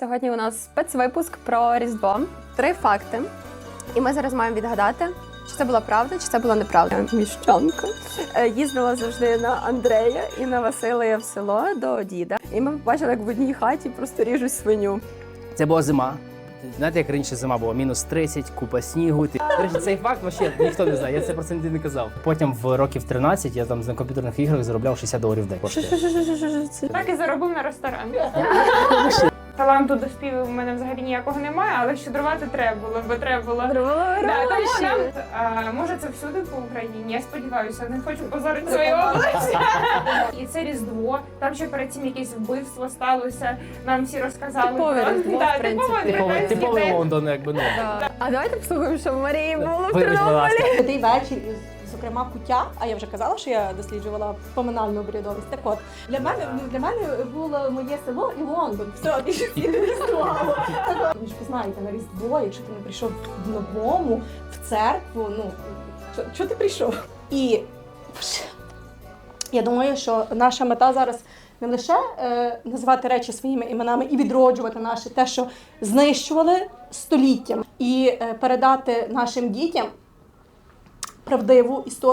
Сьогодні у нас спецвипуск про Різдво. Три факти. І ми зараз маємо відгадати, чи це була правда, чи це була неправда. Міщанка Е, їздила завжди на Андрея і на Василія в село до діда. І ми побачили, як в одній хаті просто ріжуть свиню. Це була зима. Знаєте, як раніше зима була? Мінус 30, купа снігу. Речі, цей факт вообще ніхто не знає. Я це про це ніде не казав. Потім в років 13 я там на комп'ютерних іграх заробляв 60 доларів в день. Так і заробив на ресторан. Таланту до співу в мене взагалі ніякого немає, але щедрувати треба було, бо треба було. Да, тому нам, а, може це всюди по Україні. Я сподіваюся, не хочу позорити свою область. І це різдво. Там ще перед цим якесь вбивство сталося. Нам всі розказали. Типове про- Різдво, Да, в принципі. типове Типовий, американське типовий. Лондон, якби ну. А давайте послухаємо, що в Марії було в Вибач, будь Тернополі. ласка. Святий вечір, і, зокрема, куття. А я вже казала, що я досліджувала поминальну обрядовість. Так от для мене для мене було моє село і Лондон. Все, існувало. Ви ж знаєте, на Різдво, якщо ти не прийшов в новому, в церкву, ну що ти прийшов? І я думаю, що наша мета зараз. Не лише е, називати речі своїми іменами і відроджувати наше те, що знищували століттям, і е, передати нашим дітям правдиву історію.